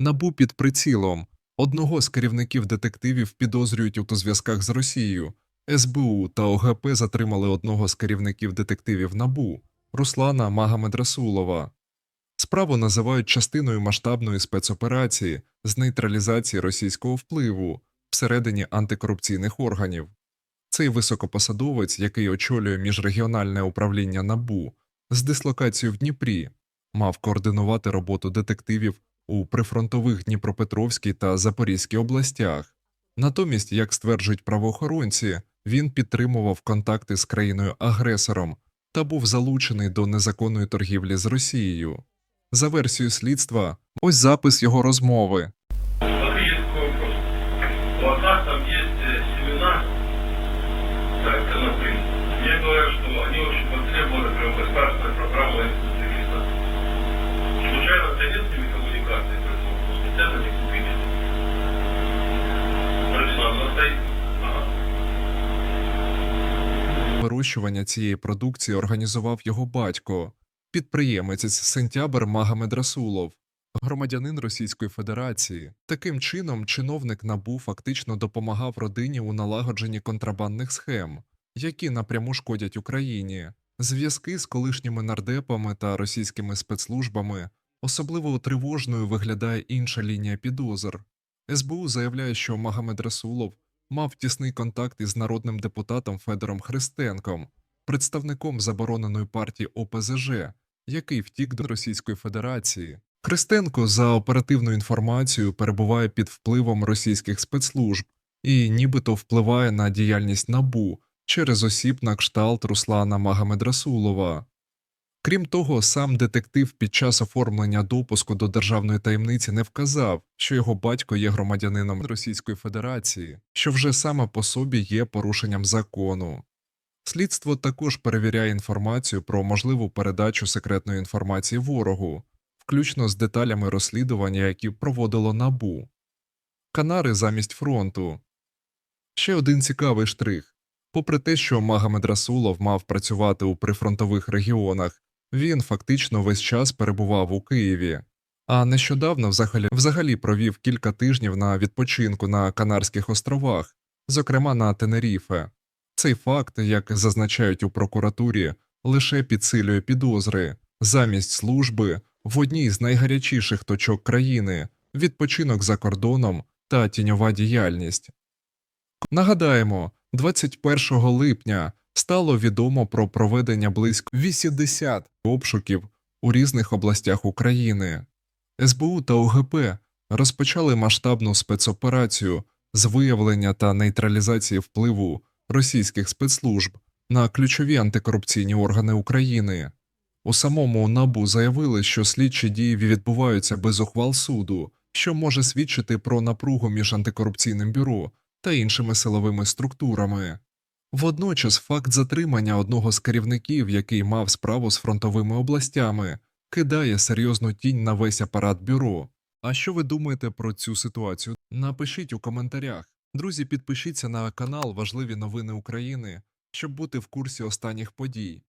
Набу під прицілом. Одного з керівників детективів підозрюють у зв'язках з Росією. СБУ та ОГП затримали одного з керівників детективів НАБУ Руслана Магомедрасулова. Справу називають частиною масштабної спецоперації з нейтралізації російського впливу всередині антикорупційних органів. Цей високопосадовець, який очолює міжрегіональне управління НАБУ з дислокацією в Дніпрі, мав координувати роботу детективів у прифронтових Дніпропетровській та Запорізькій областях. Натомість, як стверджують правоохоронці, він підтримував контакти з країною-агресором та був залучений до незаконної торгівлі з Росією. За версією слідства, ось запис його розмови. Смотри, есть такой вопрос. У отца там есть э, семена, так, конопли. Что они очень востребованы прям Вирощування цієї продукції організував його батько, підприємець Сентябр Магомед Расулов, громадянин Російської Федерації. Таким чином, чиновник НАБУ фактично допомагав родині у налагодженні контрабандних схем, які напряму шкодять Україні. Зв'язки з колишніми нардепами та російськими спецслужбами особливо тривожною виглядає інша лінія підозр. СБУ заявляє, що Магомед Расулов мав тісний контакт із народним депутатом Федором Христенком, представником забороненої партії ОПЗЖ, який втік до Російської Федерації. Христенко, за оперативною інформацією, перебуває під впливом російських спецслужб і нібито впливає на діяльність НАБУ через осіб на кшталт Руслана Магомедрасулова. Крім того, сам детектив під час оформлення допуску до державної таємниці не вказав, що його батько є громадянином Російської Федерації, що вже саме по собі є порушенням закону. Слідство також перевіряє інформацію про можливу передачу секретної інформації ворогу, включно з деталями розслідування, які проводило НАБУ. Канари замість фронту. Ще один цікавий штрих. Попри те, що Магомед Расулов мав працювати у прифронтових регіонах, він фактично весь час перебував у Києві, а нещодавно взагалі, взагалі провів кілька тижнів на відпочинку на Канарських островах, зокрема на Тенеріфе. Цей факт, як зазначають у прокуратурі, лише підсилює підозри замість служби в одній з найгарячіших точок країни відпочинок за кордоном та тіньова діяльність. Нагадаємо, 21 липня стало відомо про проведення близько 80 обшуків у різних областях України. СБУ та ОГП розпочали масштабну спецоперацію з виявлення та нейтралізації впливу російських спецслужб на ключові антикорупційні органи України. У самому НАБУ заявили, що слідчі дії відбуваються без ухвал суду, що може свідчити про напругу між антикорупційним бюро та іншими силовими структурами. Водночас факт затримання одного з керівників, який мав справу з фронтовими областями, кидає серйозну тінь на весь апарат бюро. А що ви думаєте про цю ситуацію? Напишіть у коментарях. Друзі, підпишіться на канал Важливі новини України, щоб бути в курсі останніх подій.